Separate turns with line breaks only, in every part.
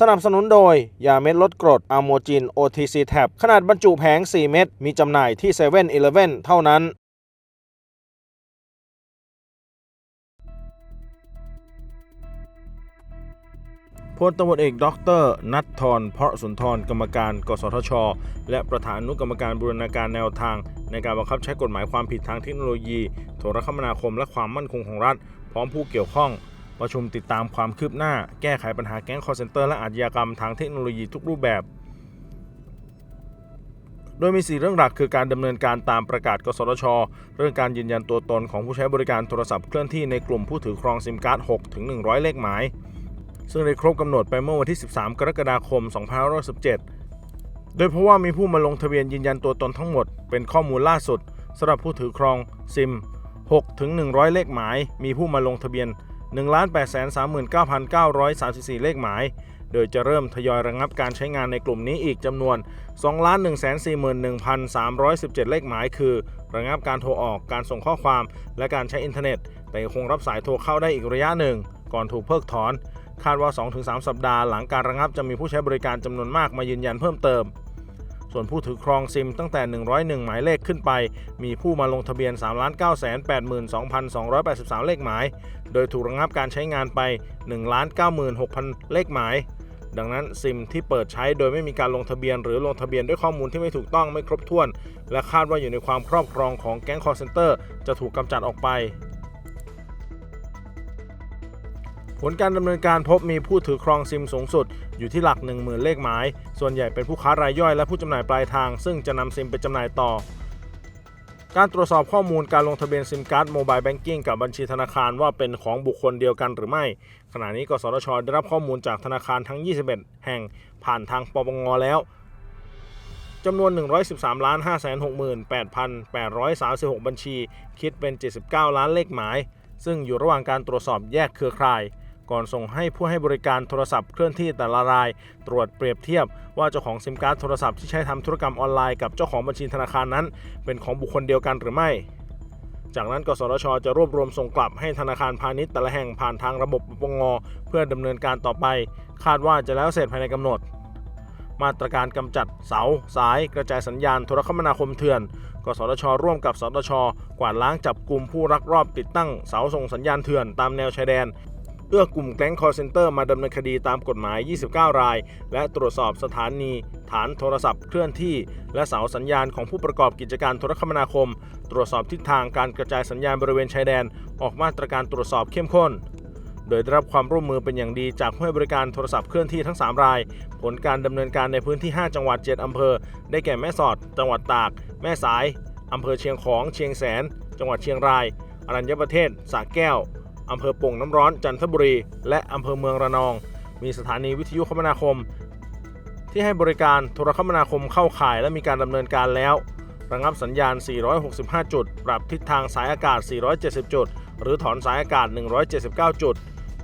สนับสนุนโดย ยาเม็ดลดกรดอะโมจิน OTC Tab ขนาดบรรจุแผง 4 เม็ด มีจำหน่ายที่7 e เ e ่ e อเท่านั้น พลตำรวจเอกด็อกเตอร์นัทธรเพราะสุนทร กรรมการ กสทช และประธานอนุกรรมการบูรณาการแนวทาง ในการบังคับใช้กฎหมายความผิดทางเทคโนโลยี โทรคมนาคม และความมั่นคงของรัฐ พร้อมผู้เกี่ยวข้อง ประชุมติดตามความคืบหน้า แก้ไขปัญหาแก๊งคอร์เซนเตอร์และอาชญากรรมทางเทคโนโลยีทุกรูปแบบ โดยมี 4 เรื่องหลักคือการดำเนินการตามประกาศ กสทช เรื่องการยืนยันตัวตนของผู้ใช้บริการโทรศัพท์เคลื่อนที่ในกลุ่มผู้ถือครองซิมการ์ด6ถึง100 เลขหมาย ซึ่งได้ครบกำหนดไปเมื่อวันที่ 13 กรกฎาคม 2517 โดยเพราะว่ามีผู้มาลงทะเบียนยืนยันตัวตนทั้งหมด เป็นข้อมูลล่าสุดสำหรับผู้ถือครองซิม6ถึง100 เลขหมาย มีผู้มาลงทะเบียน 1,839,934 เลขหมาย โดยจะเริ่มทยอยระงับการใช้งานในกลุ่มนี้อีกจำนวน 2,141,317 เลขหมาย คือระงับการโทรออก การส่งข้อความ และการใช้อินเทอร์เน็ต แต่คงรับสายโทรเข้าได้อีกระยะหนึ่ง ก่อนถูกเพิกถอน คาดว่า 2-3 สัปดาห์หลังการระงับจะมีผู้ใช้บริการจำนวนมากมายืนยันเพิ่มเติม ส่วนผู้ถือครองซิมตั้งแต่ 101 หมายเลขขึ้นไป มีผู้มาลงทะเบียน 3,982,283 เลขหมาย โดยถูกระงับการใช้งานไป 1,96,000 เลขหมาย ดังนั้นซิมที่เปิดใช้โดยไม่มีการลงทะเบียน หรือลงทะเบียนด้วยข้อมูลที่ไม่ถูกต้องไม่ครบถ้วน และคาดว่าอยู่ในความครอบครองของแก๊งคอร์เซนเตอร์จะถูกกำจัดออกไป ผลการดำเนินการพบมีผู้ถือครองซิมสูงสุด อยู่ที่หลัก 10,000 เลขหมาย ส่วนใหญ่เป็นผู้ค้ารายย่อยและผู้จำหน่ายปลายทาง ซึ่งจะนำซิมไปจำหน่ายต่อ การตรวจสอบข้อมูลการลงทะเบียนซิมการ์ดโมบายแบงกิ้งกับบัญชีธนาคารว่าเป็นของบุคคลเดียวกันหรือไม่ ขณะนี้กสทช ได้รับข้อมูลจากธนาคารทั้ง 21 แห่งผ่านทางปปงแล้วจำนวน 113 568,836 บัญชี คิดเป็น 79 ล้านเลขหมาย ซึ่งอยู่ระหว่างการตรวจสอบแยกเครือข่าย ก่อนส่งให้ผู้ให้บริการโทรศัพท์เคลื่อนที่แต่ละราย ตรวจเปรียบเทียบว่าเจ้าของซิมการ์ดโทรศัพท์ที่ใช้ทำธุรกรรมออนไลน์กับเจ้าของบัญชีธนาคารนั้น เป็นของบุคคลเดียวกันหรือไม่ จากนั้นกสทช จะรวบรวมส่งกลับให้ธนาคารพาณิชย์แต่ละแห่งผ่านทางระบบปปงเพื่อดำเนินการต่อไป คาดว่าจะแล้วเสร็จภายในกำหนดมาตรการกำจัดเสา สาย กระจายสัญญาณโทรคมนาคมเถื่อน กสทช ร่วมกับสตชกวาดล้างจับกลุ่มผู้รักรอบติดตั้งเสาส่งสัญญาณเถื่อนตามแนวชายแดน เอื้อกลุ่มแก๊งคอร์เซนเตอร์มาดำเนินคดีตามกฎหมาย 29 ราย และตรวจสอบสถานี ฐานโทรศัพท์เคลื่อนที่ และเสาสัญญาณของผู้ประกอบกิจการโทรคมนาคม ตรวจสอบทิศทางการกระจายสัญญาณบริเวณชายแดน ออกมาตรการตรวจสอบเข้มข้นโดยได้รับความร่วมมือเป็นอย่างดีจากผู้ให้บริการโทรศัพท์เคลื่อนที่ทั้ง 3 ราย ผลการดำเนินการในพื้นที่ 5 จังหวัด 7อำเภอ ได้แก่แม่สอด จังหวัดตาก แม่สายอำเภอเชียงของ เชียงแสน จังหวัดเชียงราย อรัญญประเทศสระแก้ว อำเภอโป่งน้ำร้อนจันทบุรี และอำเภอเมืองระนอง มีสถานีวิทยุคมนาคม ที่ให้บริการโทรคมนาคมเข้าข่ายและมีการดำเนินการแล้ว ระงับสัญญาณ 465 จุด ปรับทิศทางสายอากาศ 470 จุด หรือถอนสายอากาศ 179 จุด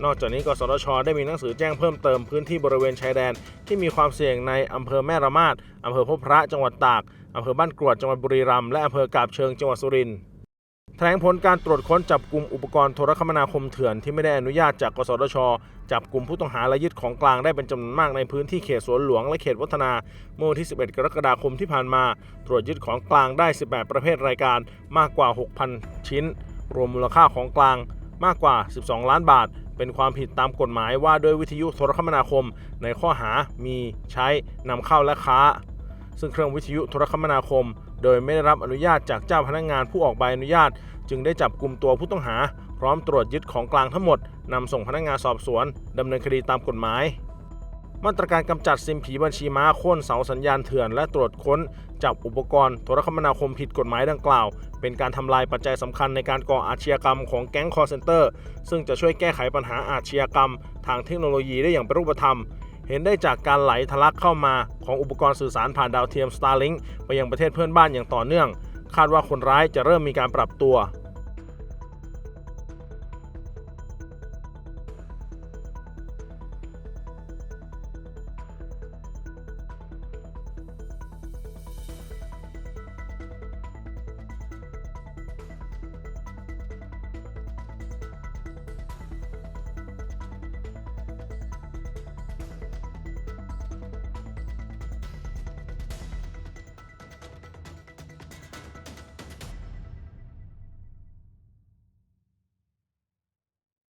นอกจากนี้กสทช ได้มีหนังสือแจ้งเพิ่มเติมพื้นที่บริเวณชายแดน ที่มีความเสี่ยงในอำเภอแม่ระมาดอำเภอพบพระจังหวัดตากอำเภอบ้านกรวดจังหวัดบุรีรัมย์และอำเภอกาบเชิงจังหวัดสุรินทร์ ถลงผลการตรวจค้นจับกลุ่มอุปกรณ์โทรคมนาคมเถื่อนที่ไม่ได้อนุญาตจากกสทช จับกลุ่มผู้ต้องหาและยึดของกลางได้เป็นจำนวนมากในพื้นที่เขตสวนหลวงและเขตวัฒนา เมื่อวันที่ 11 กรกฎาคมที่ผ่านมา ตรวจยึดของกลางได้ 18 ประเภทรายการมากกว่า 6,000 ชิ้น รวมมูลค่าของกลางมากกว่า 12 ล้านบาท เป็นความผิดตามกฎหมายว่าด้วยวิทยุโทรคมนาคม ในข้อหามีใช้นำเข้าและค้า ซึ่งเครื่องวิทยุโทรคมนาคม โดยไม่ได้รับอนุญาตจากเจ้าพนักงานผู้ออกใบอนุญาต จึงได้จับกลุ่มตัวผู้ต้องหา พร้อมตรวจยึดของกลางทั้งหมดนำส่งพนักงานสอบสวนดำเนินคดีตามกฎหมาย มาตรการกำจัดซิมผีบัญชีม้าโค่นเสาสัญญาณเถื่อน และตรวจค้นจับอุปกรณ์โทรคมนาคมผิดกฎหมายดังกล่าว เป็นการทำลายปัจจัยสำคัญในการก่ออาชญากรรมของแก๊งคอร์เซนเตอร์ ซึ่งจะช่วยแก้ไขปัญหาอาชญากรรม ทางเทคโนโลยีได้อย่างเป็นรูปธรรม เห็นได้จากการไหลทะลักเข้ามาของอุปกรณ์สื่อสารผ่านดาวเทียม Starlink ไปยังประเทศเพื่อนบ้านอย่างต่อเนื่อง คาดว่าคนร้ายจะเริ่มมีการปรับตัว